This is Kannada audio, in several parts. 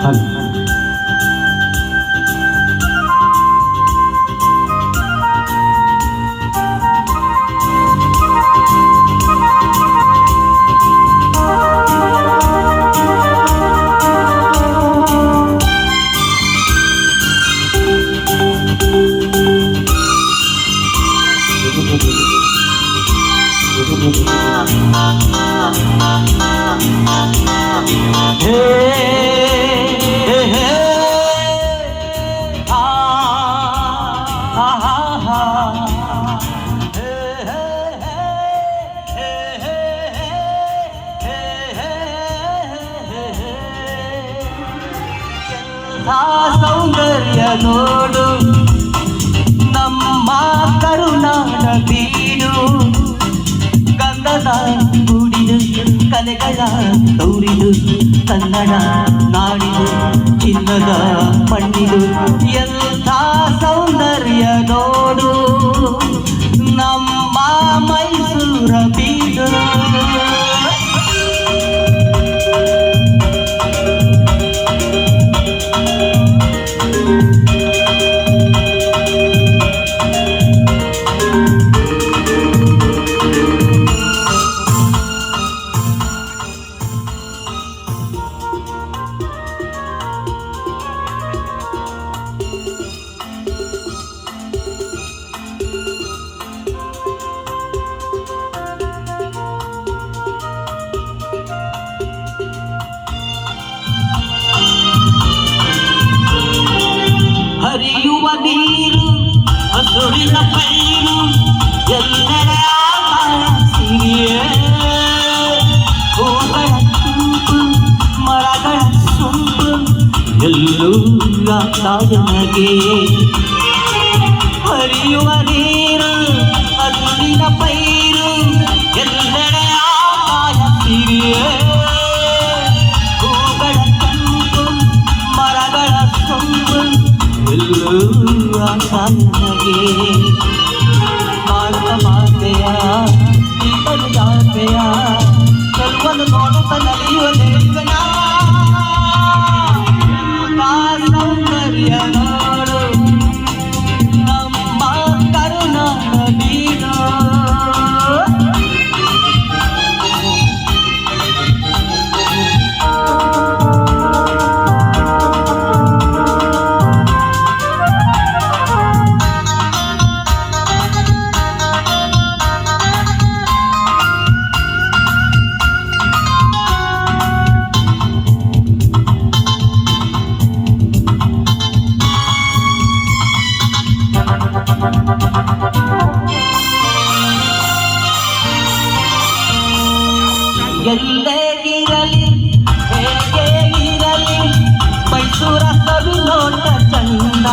한 Thank you. ಸೌಂದರ್ಯ ನೋಡು ನಮ್ಮ ಕರುಣಾಡ ಬೀಡು ಗಂಧದ ಗುಡಿ ಕಲೆಗಳ ತೌರಿದು ಕನ್ನಡ ನಾಡಿದು ಚಿನ್ನದ ಮಣ್ಣಿದು ಎಂಥ ಹರಿಯುವ ನೀರು ಹಸುರಿನ ಪೈರು ಎಲ್ಲೆಡೆ ಆಕಾಶ ಸಿರಿಯೇ ಹೂಗಳ ತುಂಬು ಮರಗಳ ಸೊಂಪು ಎಲ್ಲೂ ತಾಯನಗೆ ಹರಿಯುವ ನೀರು ಹಸುರಿನ ಪೈರು সামনে ಎಲ್ಲೇ ಹೇಗೆ ಇರಲಿ, ಮೈಸೂರ ಸವಿ ಚಂದ.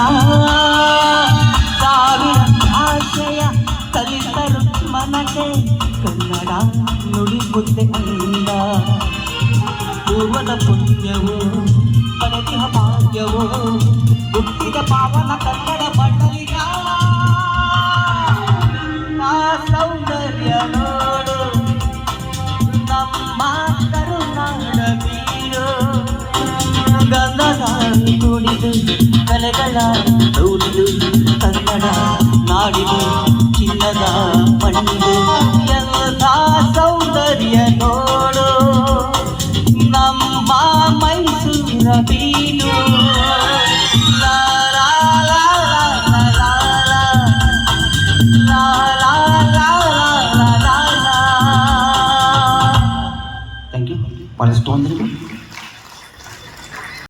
ಸಾವಿರ ಭಾಷೆಯ ಕಲಿತರು ಮನಗೆ ಕನ್ನಡ ನುಡಿ ಮುದ್ದೆ ಅಂದ ಪೂರ್ವದ ಪುಣ್ಯವು ಪಡೆದಿಹ ಭಾಗ್ಯವು ಹುಟ್ಟಿದ ಪಾವನ ಕನ್ನಡ ಗಂಧದ ಕುಡಿದು ಕಲೆಗಳ ತೋರಿದು ಕನ್ನಡ ನಾಡಿದು ಚಿನ್ನದ ಮಣ್ಣಿದು ಎಲ್ಲ ಸೌಂದರ್ಯ ನೋಡು ನಮ್ಮ ಮೈಸೂರ ಬೀಡು ಲಾ ಲಾ